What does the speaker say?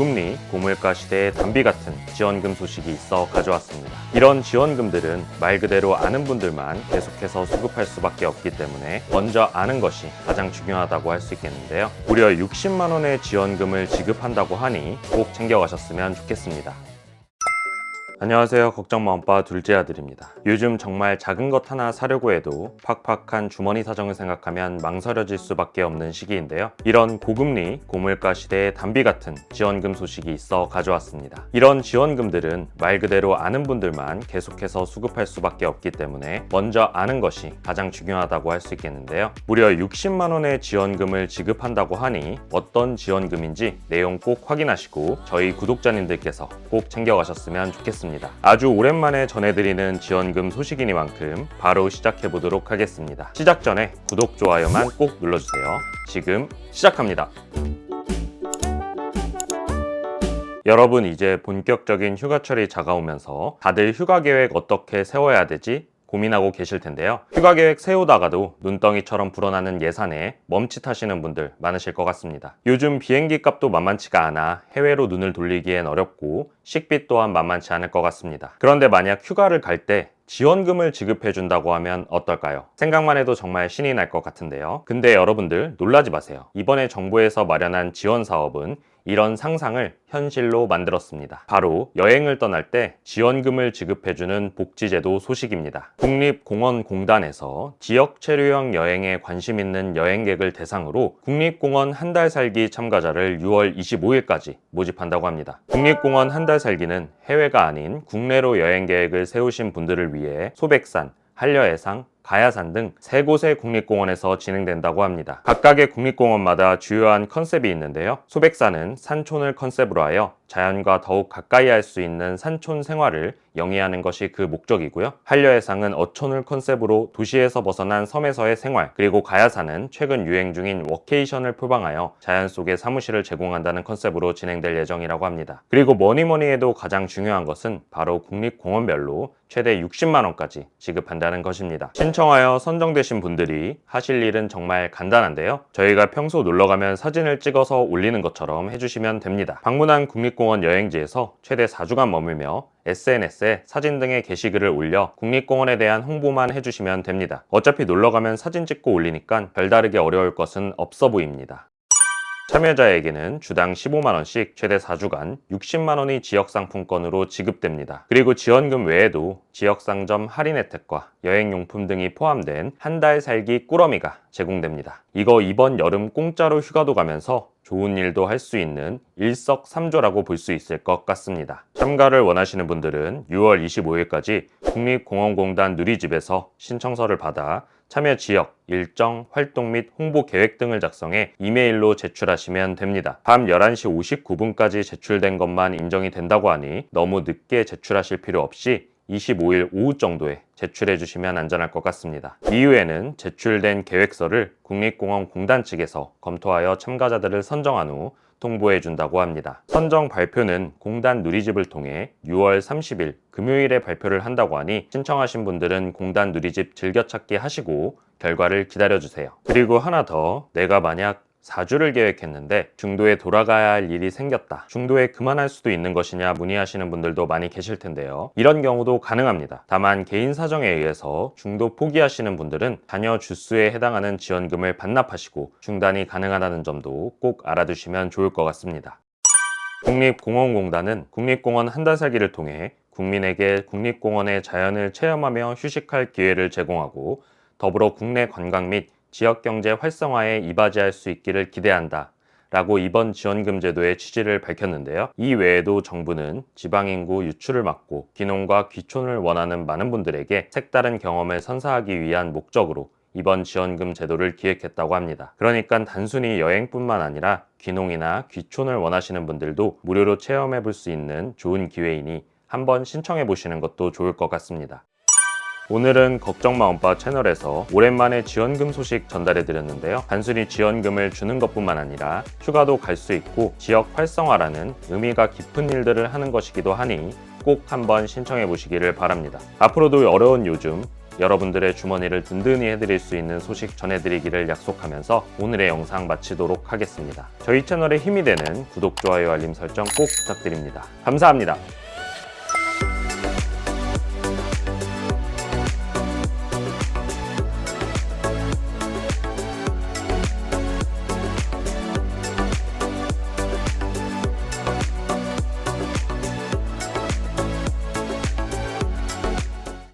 고금리, 고물가 시대의 단비 같은 지원금 소식이 있어 가져왔습니다. 이런 지원금들은 말 그대로 아는 분들만 계속해서 수급할 수밖에 없기 때문에 먼저 아는 것이 가장 중요하다고 할 수 있겠는데요. 무려 60만 원의 지원금을 지급한다고 하니 꼭 챙겨가셨으면 좋겠습니다. 안녕하세요. 걱정마 오빠 둘째 아들입니다. 요즘 정말 작은 것 하나 사려고 해도 팍팍한 주머니 사정을 생각하면 망설여질 수밖에 없는 시기인데요. 이런 고금리, 고물가 시대의 단비 같은 지원금 소식이 있어 가져왔습니다. 이런 지원금들은 말 그대로 아는 분들만 계속해서 수급할 수밖에 없기 때문에 먼저 아는 것이 가장 중요하다고 할 수 있겠는데요. 무려 60만 원의 지원금을 지급한다고 하니 어떤 지원금인지 내용 꼭 확인하시고 저희 구독자님들께서 꼭 챙겨가셨으면 좋겠습니다. 아주 오랜만에 전해드리는 지원금 소식이니만큼 바로 시작해 보도록 하겠습니다. 시작 전에 구독, 좋아요만 꼭 눌러주세요. 지금 시작합니다. 여러분 이제 본격적인 휴가철이 다가오면서 다들 휴가 계획 어떻게 세워야 되지? 고민하고 계실 텐데요. 휴가 계획 세우다가도 눈덩이처럼 불어나는 예산에 멈칫하시는 분들 많으실 것 같습니다. 요즘 비행기 값도 만만치가 않아 해외로 눈을 돌리기엔 어렵고 식비 또한 만만치 않을 것 같습니다. 그런데 만약 휴가를 갈때 지원금을 지급해 준다고 하면 어떨까요? 생각만 해도 정말 신이 날 것 같은데요. 근데 여러분들 놀라지 마세요. 이번에 정부에서 마련한 지원 사업은 이런 상상을 현실로 만들었습니다. 바로 여행을 떠날 때 지원금을 지급해주는 복지제도 소식입니다. 국립공원공단에서 지역 체류형 여행에 관심 있는 여행객을 대상으로 국립공원 한 달 살기 참가자를 6월 25일까지 모집한다고 합니다. 국립공원 한 달 살기는 해외가 아닌 국내로 여행 계획을 세우신 분들을 위해 소백산, 한려해상, 가야산 등 세 곳의 국립공원에서 진행된다고 합니다. 각각의 국립공원마다 주요한 컨셉이 있는데요. 소백산은 산촌을 컨셉으로 하여 자연과 더욱 가까이 할 수 있는 산촌 생활을 영위하는 것이 그 목적이고요. 한려해상은 어촌을 컨셉으로 도시에서 벗어난 섬에서의 생활, 그리고 가야산은 최근 유행 중인 워케이션을 표방하여 자연 속에 사무실을 제공한다는 컨셉으로 진행될 예정이라고 합니다. 그리고 뭐니 뭐니 해도 가장 중요한 것은 바로 국립공원별로 최대 60만 원까지 지급한다는 것입니다. 신청하여 선정되신 분들이 하실 일은 정말 간단한데요. 저희가 평소 놀러 가면 사진을 찍어서 올리는 것처럼 해주시면 됩니다. 방문한 국립공원 여행지에서 최대 4주간 머물며 SNS에 사진 등의 게시글을 올려 국립공원에 대한 홍보만 해주시면 됩니다. 어차피 놀러 가면 사진 찍고 올리니까 별다르게 어려울 것은 없어 보입니다. 참여자에게는 주당 15만원씩 최대 4주간 60만원이 지역상품권으로 지급됩니다. 그리고 지원금 외에도 지역상점 할인 혜택과 여행용품 등이 포함된 한 달 살기 꾸러미가 제공됩니다. 이거 이번 여름 공짜로 휴가도 가면서 좋은 일도 할 수 있는 일석삼조라고 볼 수 있을 것 같습니다. 참가를 원하시는 분들은 6월 25일까지 국립공원공단 누리집에서 신청서를 받아 참여 지역, 일정, 활동 및 홍보 계획 등을 작성해 이메일로 제출하시면 됩니다. 밤 11시 59분까지 제출된 것만 인정이 된다고 하니 너무 늦게 제출하실 필요 없이 25일 오후 정도에 제출해 주시면 안전할 것 같습니다. 이후에는 제출된 계획서를 국립공원 공단 측에서 검토하여 참가자들을 선정한 후 통보해 준다고 합니다. 선정 발표는 공단 누리집을 통해 6월 30일 금요일에 발표를 한다고 하니 신청하신 분들은 공단 누리집 즐겨찾기 하시고 결과를 기다려 주세요. 그리고 하나 더 내가 만약 4주를 계획했는데 중도에 돌아가야 할 일이 생겼다. 중도에 그만할 수도 있는 것이냐 문의하시는 분들도 많이 계실 텐데요. 이런 경우도 가능합니다. 다만 개인 사정에 의해서 중도 포기하시는 분들은 자녀 주수에 해당하는 지원금을 반납하시고 중단이 가능하다는 점도 꼭 알아두시면 좋을 것 같습니다. 국립공원공단은 국립공원 한 달 살기를 통해 국민에게 국립공원의 자연을 체험하며 휴식할 기회를 제공하고 더불어 국내 관광 및 지역 경제 활성화에 이바지할 수 있기를 기대한다. 라고 이번 지원금 제도의 취지를 밝혔는데요. 이 외에도 정부는 지방인구 유출을 막고 귀농과 귀촌을 원하는 많은 분들에게 색다른 경험을 선사하기 위한 목적으로 이번 지원금 제도를 기획했다고 합니다. 그러니까 단순히 여행뿐만 아니라 귀농이나 귀촌을 원하시는 분들도 무료로 체험해 볼 수 있는 좋은 기회이니 한번 신청해 보시는 것도 좋을 것 같습니다. 오늘은 걱정마음바 채널에서 오랜만에 지원금 소식 전달해 드렸는데요. 단순히 지원금을 주는 것뿐만 아니라 휴가도 갈 수 있고 지역 활성화라는 의미가 깊은 일들을 하는 것이기도 하니 꼭 한번 신청해 보시기를 바랍니다. 앞으로도 어려운 요즘 여러분들의 주머니를 든든히 해드릴 수 있는 소식 전해드리기를 약속하면서 오늘의 영상 마치도록 하겠습니다. 저희 채널에 힘이 되는 구독, 좋아요, 알림 설정 꼭 부탁드립니다. 감사합니다.